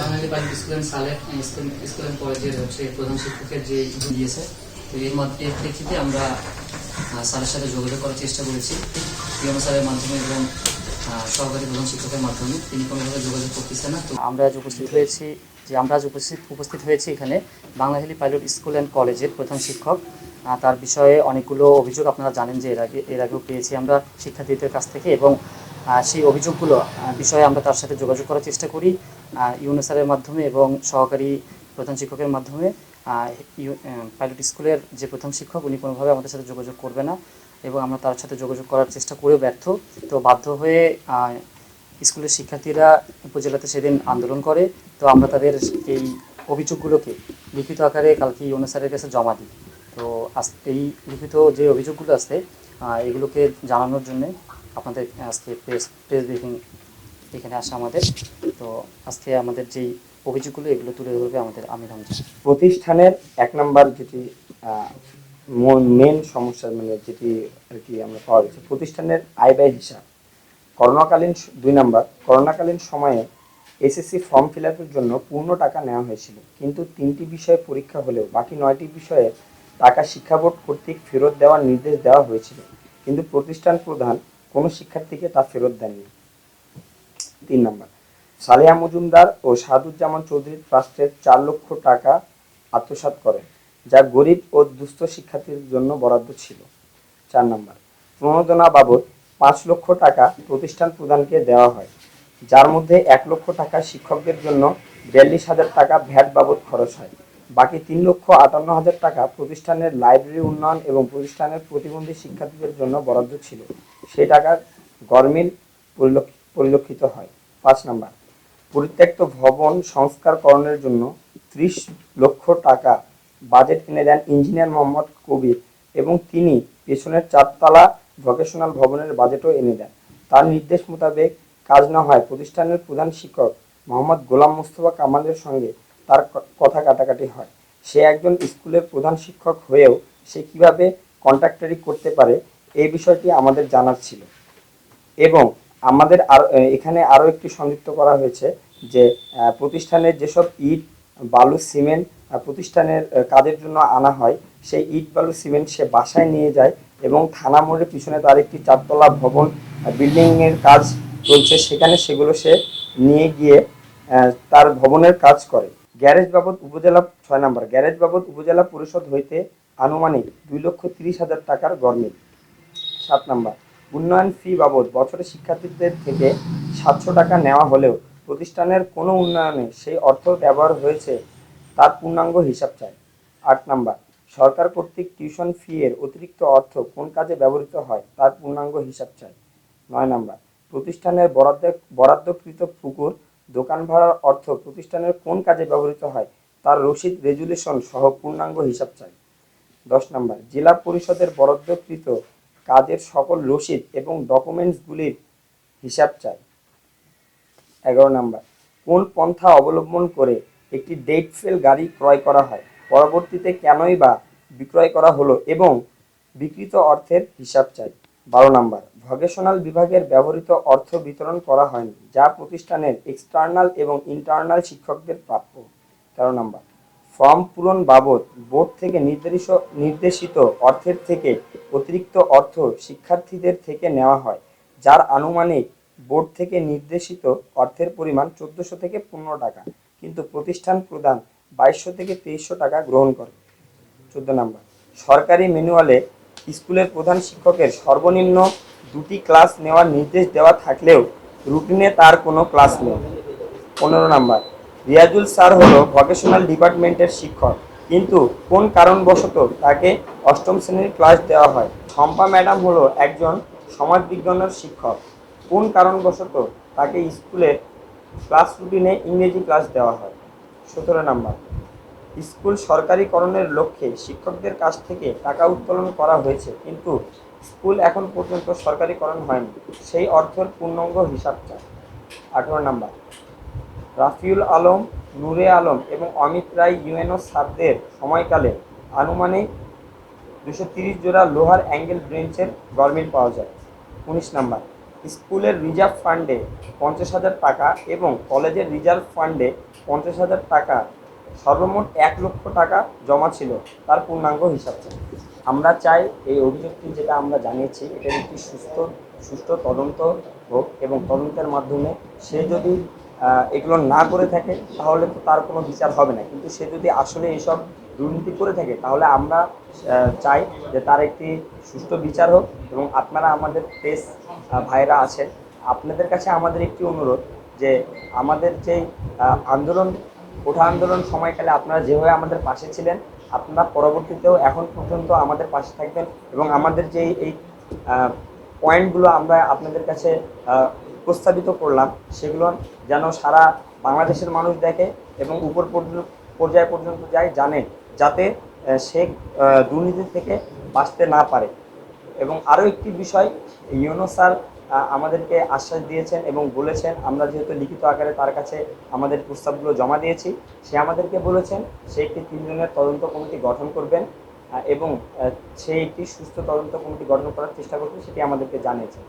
Bangali public school and Salek school কলেজের হচ্ছে প্রধান শিক্ষকের যে ই দিয়েছে, তো এর মধ্যে এর প্রেক্ষিতে আমরা স্যারের সাথে যোগাযোগ করার চেষ্টা করেছি। পিয়ন স্যারের মাধ্যমে এবং সহকারী প্রধান শিক্ষকের মাধ্যমে তিনি কোনোভাবে যোগাযোগ করতেছে না, তো আমরা আজ উপস্থিত হয়েছি, যে আমরা আজ উপস্থিত উপস্থিত হয়েছি এখানে বাংলাহেলি পাইলট স্কুল অ্যান্ড কলেজের প্রধান শিক্ষক। তার বিষয়ে অনেকগুলো অভিযোগ আপনারা জানেন যে এর আগে, এর আগেও পেয়েছি আমরা শিক্ষার্থীদের কাছ থেকে এবং সেই অভিযোগগুলো বিষয়ে আমরা তার সাথে যোগাযোগ করার চেষ্টা করি। ইউনেসারের মাধ্যমে এবং সহকারী প্রধান শিক্ষকের মাধ্যমে পাইলট স্কুলের যে প্রধান শিক্ষক, উনি কোনোভাবে আমাদের সাথে যোগাযোগ করবে না এবং আমরা তার সাথে যোগাযোগ করার চেষ্টা করেও ব্যর্থ। তো বাধ্য হয়ে স্কুলের শিক্ষার্থীরা উপজেলাতে সেদিন আন্দোলন করে। তো আমরা তাদের এই অভিযোগগুলোকে লিখিত আকারে কালকে ইউনেসারের কাছে জমা দিই। তো এই লিখিত যে অভিযোগগুলো আছে এগুলোকে জানানোর জন্য আপনাদের আজকে প্রেস প্রেস ব্রিফিং এখানে আসা আমাদের। তো আজকে আমাদের যেই অভিযোগগুলো, এগুলো তুলে ধরবে আমাদের আমির হামজা। প্রতিষ্ঠানের এক নাম্বার যেটি মেন সমস্যা মানে যেটি আর কি আমরা পাওয়া গেছে, প্রতিষ্ঠানের আয় ব্যয় হিসাব। করোনাকালীন দুই নাম্বার, করোনাকালীন সময়ে এসএসসি ফর্ম ফিল জন্য পূর্ণ টাকা নেওয়া হয়েছিল। কিন্তু তিনটি বিষয়ে পরীক্ষা হলেও বাকি নয়টি বিষয়ে টাকা শিক্ষা বোর্ড কর্তৃক ফেরত দেওয়ার নির্দেশ দেওয়া হয়েছিল। কিন্তু প্রতিষ্ঠান প্রধান কোনো শিক্ষার্থীকে তা ফেরত দেননি। তিন নম্বর। সালেহা মজুমদার ও সাদুজ্জামান চৌধুরী ট্রাস্টের চার লক্ষ টাকা আত্মসাৎ করেন, যা গরিব ও দুস্থ শিক্ষার্থীর জন্য বরাদ্দ ছিল। চার নম্বর, প্রণোদনা বাবদ পাঁচ লক্ষ টাকা প্রতিষ্ঠান প্রদানকে দেওয়া হয়, যার মধ্যে এক লক্ষ টাকা শিক্ষকদের জন্য বিয়াল্লিশ হাজার টাকা ভ্যাট বাবদ খরচ হয়। বাকি তিন লক্ষ আটান্ন হাজার টাকা প্রতিষ্ঠানের লাইব্রেরি উন্নয়ন এবং প্রতিষ্ঠানের প্রতিবন্ধী শিক্ষার্থীদের জন্য বরাদ্দ ছিল। সেই টাকার গরমিল পরিলক্ষ- পরিলক্ষিত হয়। পাঁচ নাম্বার, পরিত্যক্ত ভবন সংস্কারকরণের জন্য ত্রিশ লক্ষ টাকা বাজেট এনে দেন ইঞ্জিনিয়ার মোহাম্মদ কবির এবং তিনি পেছনের চারতলা ভোকেশনাল ভবনের বাজেটও এনে দেন। তার নির্দেশ মোতাবেক কাজ না হয় প্রতিষ্ঠানের প্রধান শিক্ষক মোহাম্মদ গোলাম মোস্তফা কামালের সঙ্গে তার কথা কাটাকাটি হয়। সে একজন স্কুলের প্রধান শিক্ষক হয়েও সে কীভাবে কন্ট্রাক্টারি করতে পারে এই বিষয়টি আমাদের জানার ছিল। এবং আমাদের আর এখানে আরও একটি সংযুক্ত করা হয়েছে যে প্রতিষ্ঠানের যেসব ইট, বালু, সিমেন্ট প্রতিষ্ঠানের কাজের জন্য আনা হয়, সেই ইট, বালু, সিমেন্ট সে বাসায় নিয়ে যায় এবং থানা মোড়ের পিছনে তার একটি চারতলা ভবন বিল্ডিংয়ের কাজ চলছে, সেখানে সেগুলো সে নিয়ে গিয়ে তার ভবনের কাজ করে। গ্যারেজ বাবদ উপজেলা, ছয় নম্বর, গ্যারেজ বাবদ উপজেলা পরিষদ হইতে আনুমানিক দুই লক্ষ তিরিশ হাজার টাকার গরমিল সাত নাম্বার উন্নয়ন ফি বাবদ বছরে শিক্ষার্থীদের থেকে সাতশো টাকা নেওয়া হলেও প্রতিষ্ঠানের কোনো উন্নয়নে সেই অর্থ ব্যবহার হয়েছে তার পূর্ণাঙ্গ হিসাব চাই। আট নাম্বার, সরকার কর্তৃক টিউশন ফি এর অতিরিক্ত অর্থ কোন কাজে ব্যবহৃত হয় তার পূর্ণাঙ্গ হিসাব চাই। নয় নাম্বার, প্রতিষ্ঠানের বরাদ্দ, বরাদ্দকৃত পুকুর, দোকান ভাড়ার অর্থ প্রতিষ্ঠানের কোন কাজে ব্যবহৃত হয় তার রসিদ রেজুলেশন সহ পূর্ণাঙ্গ হিসাব চাই। দশ নম্বর, জেলা পরিষদের বরাদ্দকৃত কাজের সকল রসিদ এবং ডকুমেন্টসগুলির হিসাব চাই। এগারো নম্বর, কোন পন্থা অবলম্বন করে একটি ডেট ফেল গাড়ি ক্রয় করা হয়? পরবর্তীতে কেনই বা বিক্রয় করা হলো এবং বিকৃত অর্থের হিসাব চাই। বারো নম্বর ভকেশনাল বিভাগের ব্যবহৃত অর্থ বিতরণ করা হয়নি, যা প্রতিষ্ঠানের এক্সটার্নাল এবং ইন্টারনাল শিক্ষকদের প্রাপ্য। তেরো নম্বর, ফর্ম পূরণ বাবদ বোর্ড থেকে নির্দেশ, নির্দেশিত অর্থের থেকে অতিরিক্ত অর্থ শিক্ষার্থীদের থেকে নেওয়া হয়, যার আনুমানিক বোর্ড থেকে নির্দেশিত অর্থের পরিমাণ চোদ্দোশো থেকে পনেরো টাকা, কিন্তু প্রতিষ্ঠান প্রদান বাইশশো থেকে তেইশশো টাকা গ্রহণ করে। চোদ্দ নম্বর, সরকারি ম্যানুয়ালে স্কুলের প্রধান শিক্ষকের সর্বনিম্ন দুটি ক্লাস নেওয়ার নির্দেশ দেওয়া থাকলেও রুটিনে তার কোনো ক্লাস নেই। পনেরো নম্বর, রিয়াজুল স্যার হলো ভকেশনাল ডিপার্টমেন্টের শিক্ষক। কিন্তু কোন কারণবশত তাকে অষ্টম শ্রেণির ক্লাস দেওয়া হয়? শম্পা ম্যাডাম হলো একজন সমাজ বিজ্ঞানের শিক্ষক। কোন কারণবশত তাকে স্কুলের ক্লাস রুটিনে ইংরেজি ক্লাস দেওয়া হয়? সতেরো নাম্বার। স্কুল সরকারিকরণের লক্ষ্যে শিক্ষকদের কাছ থেকে টাকা উত্তোলন করা হয়েছে, কিন্তু স্কুল এখন পর্যন্ত সরকারিকরণ হয়নি। সেই অর্থের পূর্ণাঙ্গ হিসাব চায় আঠেরো নাম্বার। রাফিউল আলম নূরে আলম এবং অমিত রায় ইউএনও সারদের সময়কালে আনুমানিক দুশো তিরিশ জোড়া লোহার অ্যাঙ্গেল ব্রেঞ্চের গরমিল পাওয়া যায়। উনিশ নাম্বার, স্কুলের রিজার্ভ ফান্ডে পঞ্চাশ হাজার টাকা এবং কলেজের রিজার্ভ ফান্ডে পঞ্চাশ হাজার টাকা, সর্বমোট এক লক্ষ টাকা জমা ছিল তার পূর্ণাঙ্গ হিসাব আমরা চাই এই অভিযোগটি যেটা আমরা জানিয়েছি, এটার একটি সুস্থ, সুষ্ঠু তদন্ত হোক এবং তদন্তের মাধ্যমে সে যদি এগুলো না করে থাকে তাহলে তো তার কোনো বিচার হবে না। কিন্তু সে যদি আসলে এইসব দুর্নীতি করে থাকে তাহলে আমরা চাই যে তার একটি সুষ্ঠু বিচার হোক এবং আপনারা আমাদের প্রেস ভাইরা আছেন আপনাদের কাছে আমাদের একটি অনুরোধ যে আমাদের আহ, আন্দোলন ওঠা আন্দোলন সময়কালে আপনারা যেভাবে আমাদের পাশে ছিলেন আপনারা পরবর্তীতেও এখন পর্যন্ত আমাদের পাশে থাকবেন এবং আমাদের যে এই পয়েন্টগুলো আমরা আপনাদের কাছে প্রস্তাবিত করলাম সেগুলো যেন সারা বাংলাদেশের মানুষ দেখে এবং উপর পর্য- পর্যায় পর্যন্ত যায় জানে যাতে সে দুর্নীতি থেকে বাঁচতে না পারে। এবং আরও একটি বিষয় ইউনো স্যার আমাদেরকে আশ্বাস দিয়েছেন এবং বলেছেন আমরা যেহেতু লিখিত আকারে তার কাছে আমাদের প্রস্তাবগুলো জমা দিয়েছি সে আমাদেরকে বলেছেন সে একটি তিনজনের তদন্ত কমিটি গঠন করবেন এবং আহ, সে একটি সুস্থ তদন্ত কমিটি গঠন করার চেষ্টা করবে সেটি আমাদেরকে জানিয়েছেন।